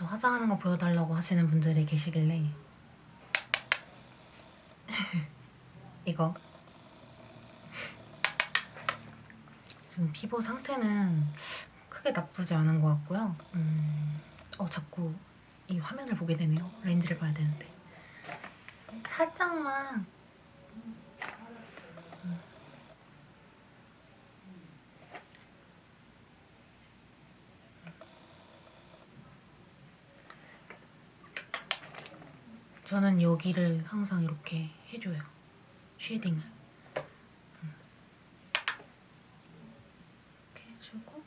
저 화장하는 거 보여달라고 하시는 분들이 계시길래 이거 지금 피부 상태는 크게 나쁘지 않은 것 같고요. 음, 어 자꾸 이 화면을 보게 되네요. 렌즈를 봐야 되는데 살짝만 저는 여기를 항상 이렇게 해줘요. 쉐딩을. 음. 이렇게 해주고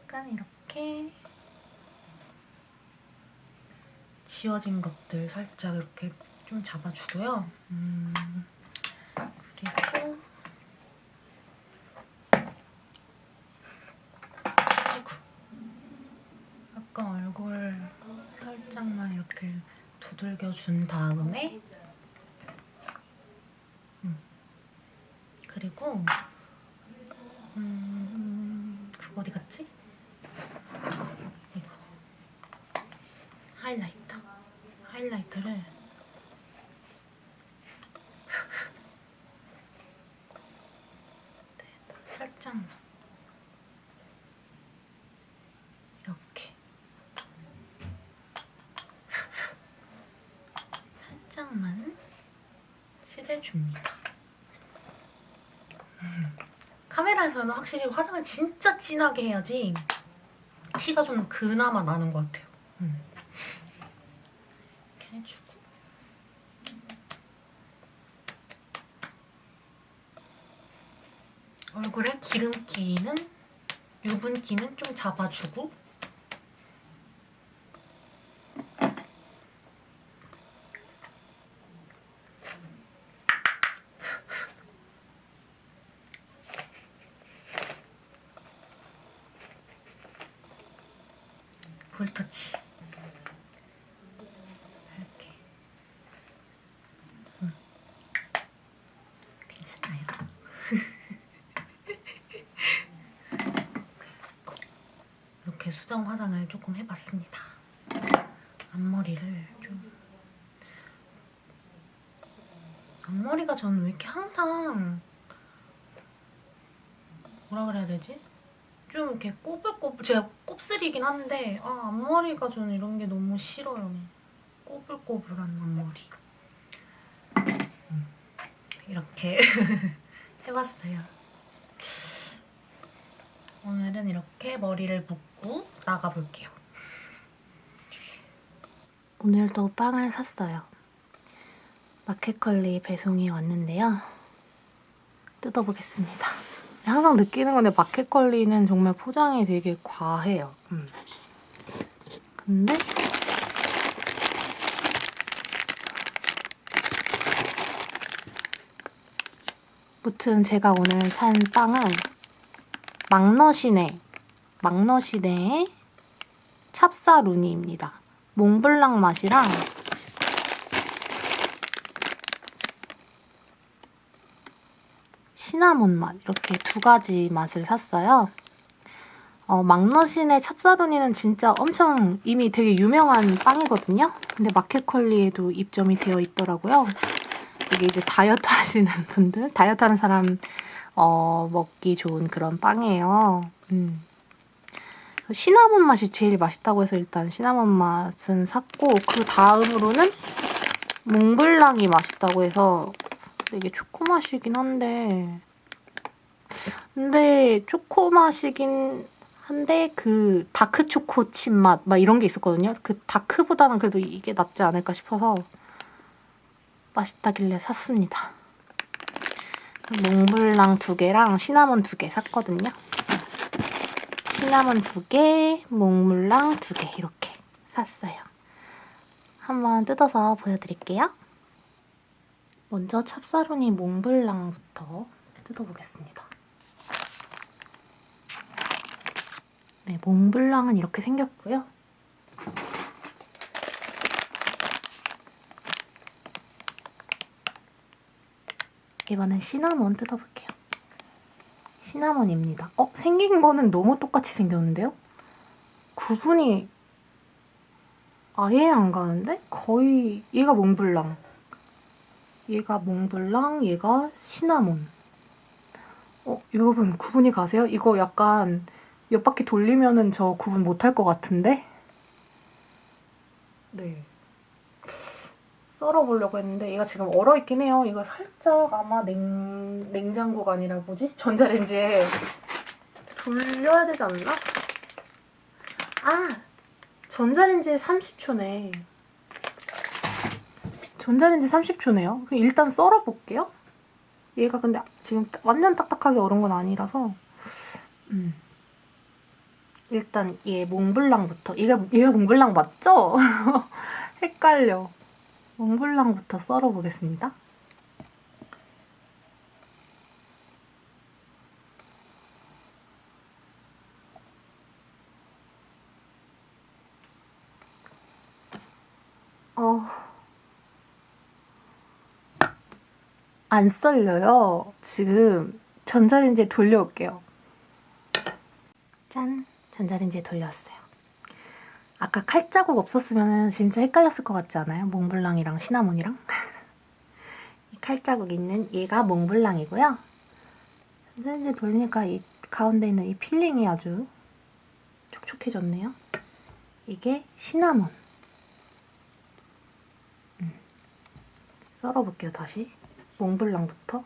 약간 이렇게 지워진 것들 살짝 이렇게 좀 잡아주고요. 음, 그리고. 약간 얼굴 살짝만 이렇게 두들겨 준 다음에 음. 그리고 음, 그거 어디 갔지? 이거 하이라이터 하이라이터를 네, 살짝만 이렇게 살짝만 칠 해줍니다. 음. 카메라에서는 확실히 화장을 진짜 진하게 해야지 티가 좀 그나마 나는 것 같아요. 음. 이렇게 해주고 얼굴에 기름기는 유분기는 좀 잡아주고 볼터치 이렇게 음. 괜찮나요? 이렇게 수정 화장을 조금 해봤습니다. 앞머리를 좀 앞머리가 저는 왜 이렇게 항상 뭐라 그래야 되지? 좀 이렇게 꼬불꼬불 제가 곱슬이긴 한데 아 앞머리가 저는 이런 게 너무 싫어요. 꼬불꼬불한 앞머리. 음, 이렇게 해봤어요. 오늘은 이렇게 머리를 묶고 나가볼게요. 오늘도 빵을 샀어요. 마켓컬리 배송이 왔는데요. 뜯어보겠습니다. 항상 느끼는 건데 마켓컬리는 정말 포장이 되게 과해요. 음. 근데 무튼 제가 오늘 산 빵은 막너시네 막너시네의 찹사루니입니다. 몽블랑 맛이랑 시나몬 맛 이렇게 두 가지 맛을 샀어요. 어, 막너신의 찹사루니는 진짜 엄청 이미 되게 유명한 빵이거든요. 근데 마켓컬리에도 입점이 되어 있더라고요. 이게 이제 다이어트 하시는 분들, 다이어트 하는 사람 어, 먹기 좋은 그런 빵이에요. 음. 시나몬 맛이 제일 맛있다고 해서 일단 시나몬 맛은 샀고 그 다음으로는 몽블랑이 맛있다고 해서 이게 초코 맛이긴 한데 근데 초코 맛이긴 한데 그 다크 초코 칩맛 막 이런 게 있었거든요. 그 다크보다는 그래도 이게 낫지 않을까 싶어서 맛있다길래 샀습니다. 몽블랑 두 개랑 시나몬 두 개 샀거든요. 시나몬 두 개, 몽블랑 두 개 이렇게 샀어요. 한번 뜯어서 보여드릴게요. 먼저 찹사루니 몽블랑부터 뜯어보겠습니다. 네, 몽블랑은 이렇게 생겼고요. 이번엔 시나몬 뜯어볼게요. 시나몬입니다. 어, 생긴 거는 너무 똑같이 생겼는데요? 구분이 아예 안 가는데? 거의 얘가 몽블랑 얘가 몽블랑 얘가 시나몬 어, 여러분 구분이 가세요? 이거 약간 몇 바퀴 돌리면은 저 구분 못할 것 같은데? 네. 썰어보려고 했는데 얘가 지금 얼어있긴 해요. 이거 살짝 아마 냉, 냉장고가 아니라 뭐지? 전자레인지에 돌려야 되지 않나? 아! 전자레인지 30초네. 전자레인지 30초네요. 일단 썰어볼게요. 얘가 근데 지금 완전 딱딱하게 얼은 건 아니라서 음. 일단 얘 몽블랑부터 얘가 얘가 몽블랑 맞죠? 헷갈려. 몽블랑부터 썰어보겠습니다. 어... 안 썰려요. 지금 전자레인지에 돌려올게요. 짠! 전자레인지에 돌려왔어요. 아까 칼자국 없었으면 진짜 헷갈렸을 것 같지 않아요? 몽블랑이랑 시나몬이랑? 이 칼자국 있는 얘가 몽블랑이고요. 전자레인지에 돌리니까 이 가운데 있는 이 필링이 아주 촉촉해졌네요. 이게 시나몬. 음. 썰어볼게요, 다시. 몽블랑부터.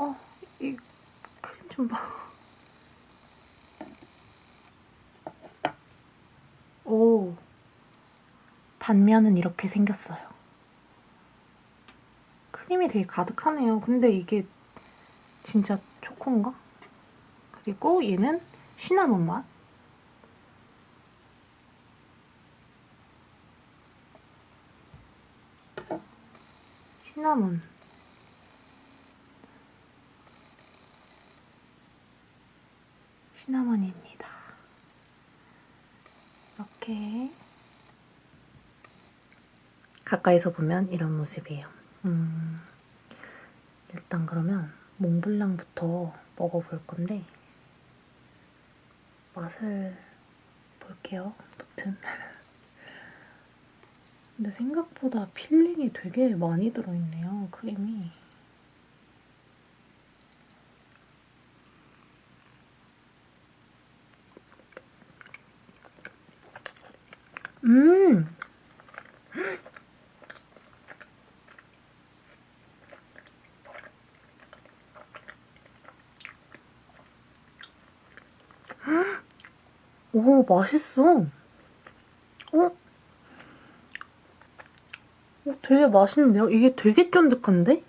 어, 이 크림 좀 봐. 오, 단면은 이렇게 생겼어요. 크림이 되게 가득하네요. 근데 이게 진짜 초코인가? 그리고 얘는 시나몬 맛. 시나몬. 시나몬입니다. 이렇게 가까이서 보면 이런 모습이에요. 음, 일단 그러면 몽블랑부터 먹어볼 건데 맛을 볼게요. 무튼 근데 생각보다 필링이 되게 많이 들어있네요. 크림이. 음! 오, 맛있어. 어? 어, 되게 맛있는데요? 이게 되게 쫀득한데?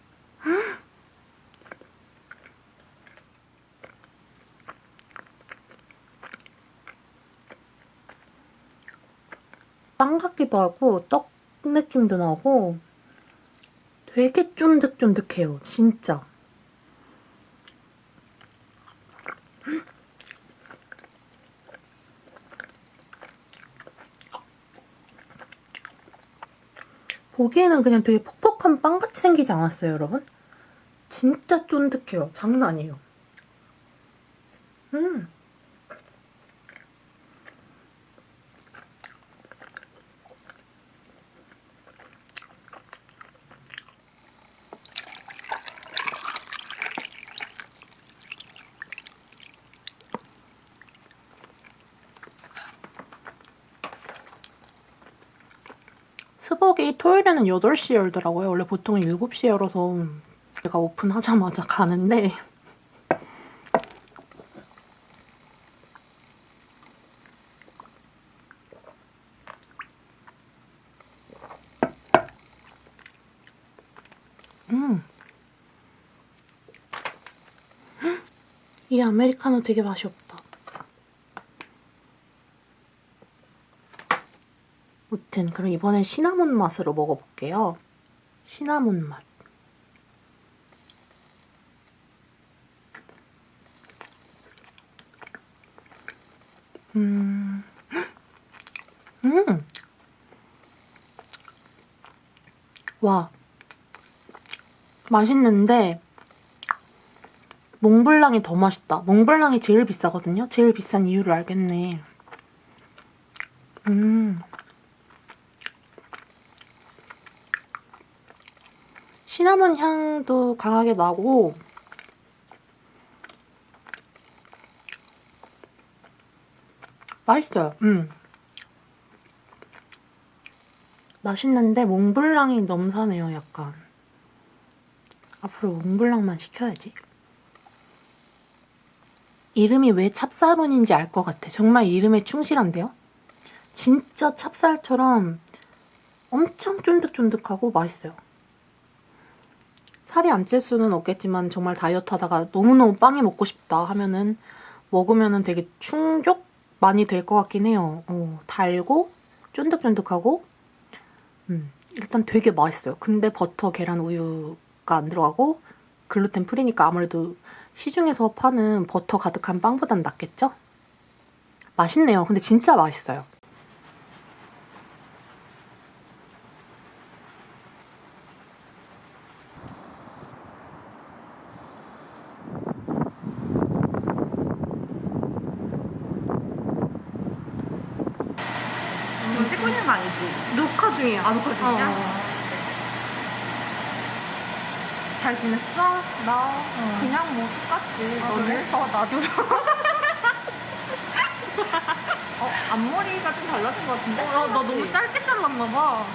빵 같기도 하고 떡 느낌도 나고 되게 쫀득쫀득해요. 진짜. 보기에는 그냥 되게 퍽퍽한 빵같이 생기지 않았어요, 여러분? 진짜 쫀득해요. 장난 아니에요. 음. 수복이 토요일에는 8시에 열더라고요. 원래 보통은 7시에 열어서 제가 오픈하자마자 가는데 음. 이 아메리카노 되게 맛이 없다. 무튼 그럼 이번엔 시나몬 맛으로 먹어볼게요. 시나몬 맛. 음, 음, 와, 맛있는데 몽블랑이 더 맛있다. 몽블랑이 제일 비싸거든요. 제일 비싼 이유를 알겠네. 음. 시나몬 향도 강하게 나고 맛있어요. 음. 맛있는데 몽블랑이 넘사네요, 약간. 앞으로 몽블랑만 시켜야지. 이름이 왜 찹쌀룬인지 알 것 같아. 정말 이름에 충실한데요? 진짜 찹쌀처럼 엄청 쫀득쫀득하고 맛있어요. 살이 안 찔 수는 없겠지만 정말 다이어트 하다가 너무너무 빵이 먹고 싶다 하면은 먹으면은 되게 충족 많이 될 것 같긴 해요. 어, 달고 쫀득쫀득하고 음, 일단 되게 맛있어요. 근데 버터, 계란, 우유가 안 들어가고 글루텐 프리니까 아무래도 시중에서 파는 버터 가득한 빵보단 낫겠죠? 맛있네요. 근데 진짜 맛있어요. 지금 찍고 있는 거 아니지? 녹화 중이에요. 아, 녹화 중이야? 잘 지냈어? 나 그냥 뭐 똑같지. 아, 너는? 그래? 어, 나도. 어, 앞머리가 좀 달라진 것 같은데? 어, 나 너무 짧게 잘랐나 봐.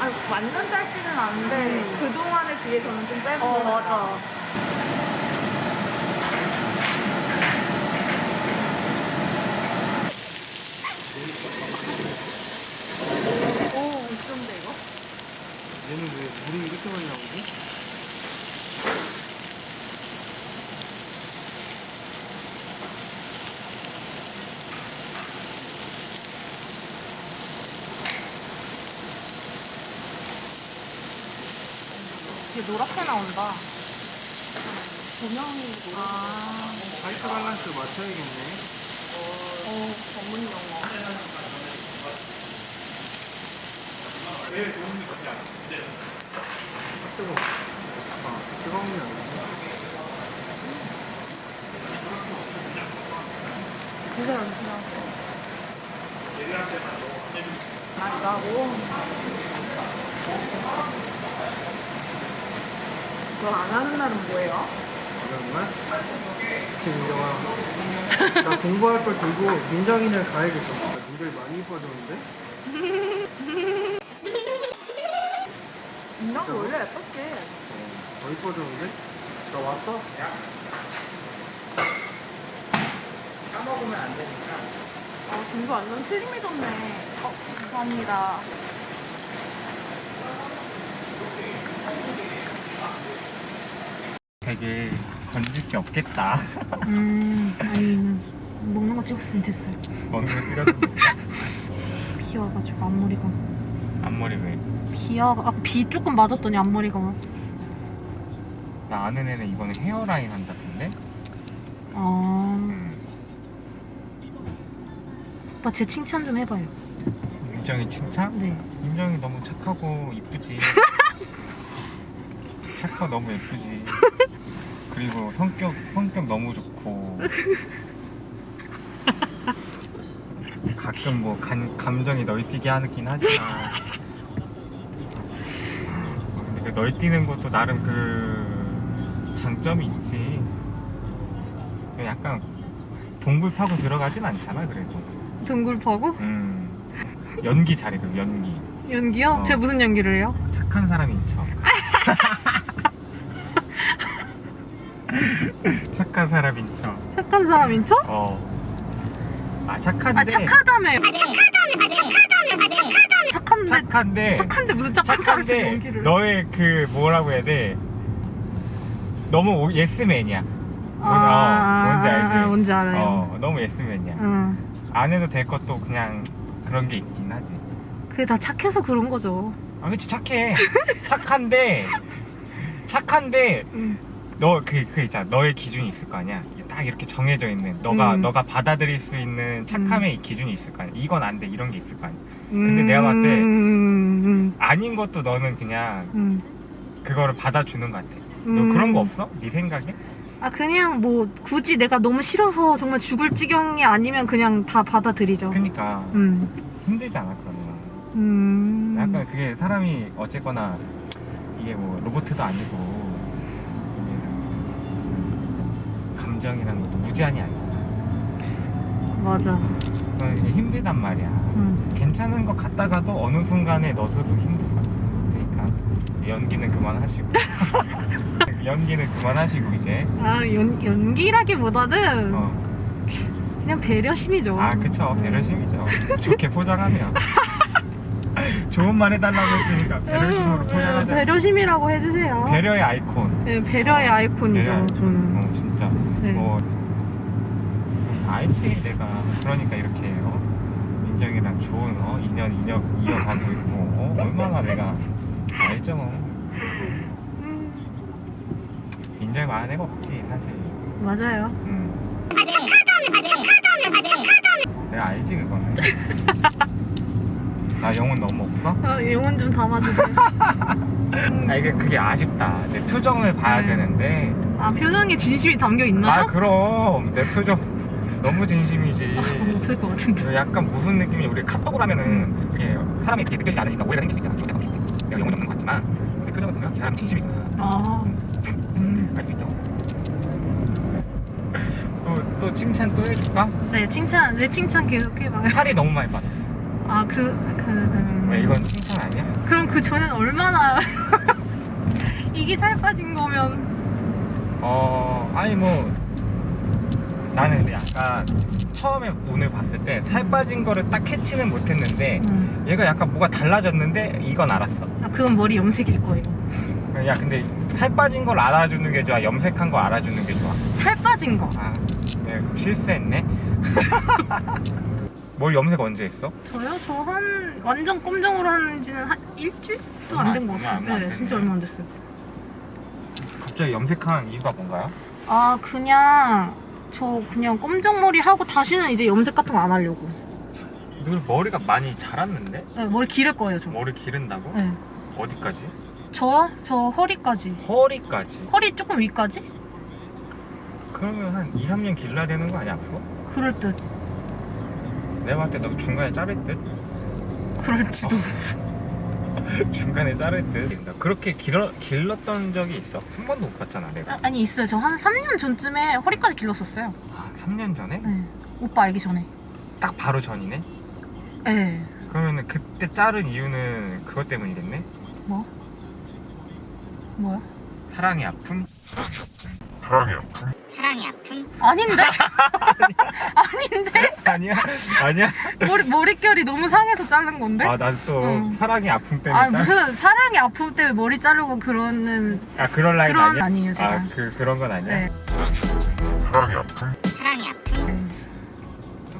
아, 완전 짧지는 않은데, 음. 그동안에 비해서는 좀 짧은 어, 것 같아. 맞아. 오, 있었는데, 이거? 얘는 왜 물이 이렇게 많이 나오지? 노랗게 나온다. 조명이 노랗게. 아, 화이트 밸런스 맞춰야겠네. 어, 전문 용어. 뜨거. 아, 뜨거운 게. 진짜 연신하고. 맛있다고? 그 거안 하는 날은 뭐예요? 잠깐만. 김정아. 나 공부할 걸 들고 민정이를 가야겠어. 나 민정이 많이 이뻐졌는데? 인정이 원래 예뻤지. 더 이뻐졌는데? 나 왔어? 어, 진수 완전 슬림해졌네. 어, 감사합니다. 되게 건질 게 없겠다. 음, 아니, 먹는 거 찍었으면 됐어요. 먹는 거 찍었는데 비 와가지고 앞머리가. 앞머리 왜? 비 와, 아, 비 조금 맞았더니 앞머리가. 나 아는 애는 이번에 헤어라인 한다던데? 아, 음. 오빠 제 칭찬 좀 해봐요. 임정이 칭찬? 네. 임정이 너무 착하고 이쁘지. 착하고 너무 예쁘지. 그리고 성격 성격 너무 좋고. 가끔 뭐 간, 감정이 널뛰게 하긴 하지만. 근데 그 널뛰는 것도 나름 그 장점이 있지. 약간 동굴 파고 들어가진 않잖아 그래도. 동굴 파고? 음. 연기 잘해 그 연기. 연기요? 어. 제가 무슨 연기를 해요? 착한 사람인 척. 착한 사람인 척. 착한 사람인 척? 어. 아 착한데. 아 착하다며. 아 착하다며. 아 착하다며. 아 착하다며. 착한데 착한데. 착한데 무슨 착한 착한데 연기를? 너의 그 뭐라고 해야 돼? 너무 오- 예스맨이야. 아, 어, 뭔지 알지? 아, 뭔지 알아요. 어, 너무 예스맨이야. 응. 안 해도 될 것도 그냥 그런 게 있긴 하지. 그게 다 착해서 그런 거죠. 아, 그치 착해. 착한데 착한데 응. 너그 그 있잖아 너의 기준이 있을 거 아니야 딱 이렇게 정해져 있는 너가 음. 너가 받아들일 수 있는 착함의 기준이 있을 거 아니야 이건 안 돼 이런 게 있을 거 아니야 근데 내가 봤을 때 음, 아닌 것도 너는 그냥 음, 그거를 받아주는 것 같아. 음. 너 그런 거 없어? 네 생각에? 아 그냥 뭐 굳이 내가 너무 싫어서 정말 죽을 지경이 아니면 그냥 다 받아들이죠. 그러니까 음. 힘들잖아 그러면. 음. 약간 그게 사람이 어쨌거나 이게 뭐 로봇도 아니고 감정이라는 것도 무제한이 아니잖아. 맞아. 이게 힘들단 말이야. 음. 괜찮은 것 같다가도 어느 순간에 너스로 힘들어. 그러니까 연기는 그만하시고 연기는 그만하시고 이제 아 연, 연기라기보다는 어. 그냥 배려심이죠. 아 그쵸 배려심이죠. 좋게 포장하면 좋은 말 해달라고 했으니까 배려심으로 음, 포장하자. 네, 배려심이라고 해주세요. 배려의 아이콘. 네, 배려의 아이콘이죠. 배려의 저는. 어 진짜. 네. 뭐 알지 내가 그러니까 이렇게 어? 민정이랑 좋은 어? 인연 인연 이어가고 있고 어? 얼마나 내가 알죠. 음, 인정이 많은 애가 없지 사실. 맞아요. 음. 내가 알지 그거는. 나 영혼 너무 없어? 어, 영혼 좀 담아주세요. 아 이게 그게 아쉽다. 내 표정을 봐야 네. 되는데. 아 표정에 진심이 담겨 있나요? 아 그럼 내 표정 너무 진심이지. 없을 것 같은데. 약간 무슨 느낌이 우리 카톡을 하면은 그게 사람이 그렇게 느껴지지 않으니까 오해가 생길 수 있잖아. 이거 내가 봤을 때 내가 영혼이 없는 것 같지만 내 표정을 보면 이 사람이 진심이구나. 아, 음, 알수 있죠. 또, 또 칭찬 또 해줄까? 네 칭찬, 네 칭찬 계속 해봐요. 살이 너무 많이 빠졌어. 아, 그, 그, 음. 왜 이건 칭찬 아니야? 그럼 그 전엔 얼마나 이게 살 빠진 거면 어, 아니 뭐 나는 근데 약간 처음에 오늘 봤을 때 살 빠진 거를 딱 캐치는 못했는데 음. 얘가 약간 뭐가 달라졌는데 이건 알았어. 아, 그건 머리 염색일 거예요. 야 근데 살 빠진 걸 알아주는 게 좋아? 염색한 거 알아주는 게 좋아? 살 빠진 거. 아, 내가 그럼 실수했네. 뭘 염색 언제 했어? 저요? 저 한 완전 꼼정으로 한 지는 한 일주일도 안 된 것 얼마 안- 같아요. 네, 됐네. 진짜 얼마 안 됐어요. 갑자기 염색한 이유가 뭔가요? 아, 그냥 저 그냥 꼼정머리 하고 다시는 이제 염색 같은 거 안 하려고. 너 머리가 많이 자랐는데? 네, 머리 기를 거예요, 저. 머리 기른다고? 네. 어디까지? 저요? 저 허리까지. 허리까지. 허리 조금 위까지? 그러면 한 2, 3년 길러야 되는 거 아니야 앞으로? 그럴 듯. 내가 봤을 때 너 중간에 자를 듯? 그럴지도. 중간에 자를 듯? 나 그렇게 길어, 길렀던 적이 있어? 한 번도 못 봤잖아 내가 아, 아니, 있어요. 저 한 3년 전쯤에 허리까지 길렀었어요. 아 3년 전에? 네. 오빠 알기 전에. 딱 바로 전이네? 네. 그러면은 그때 자른 이유는 그것 때문이겠네? 뭐? 뭐야? 사랑의 아픔? 사랑이 아픔? 아닌데? 아닌데? 아니야? 아니야? 머리, 머릿결이 너무 상해서 자른 건데? 아난또 응. 사랑의 아픔 때문에 아 짤... 무슨 사랑의 아픔 때문에 머리 자르고 그러는 아 그런 라인 그런 아니야? 아니에요 제가 아 그, 그런 건 아니야? 네. 사랑이 아픔?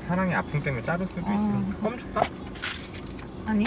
사랑의 아픔 때문에 자를 수도 어. 있으니까 껌 줄까? 아니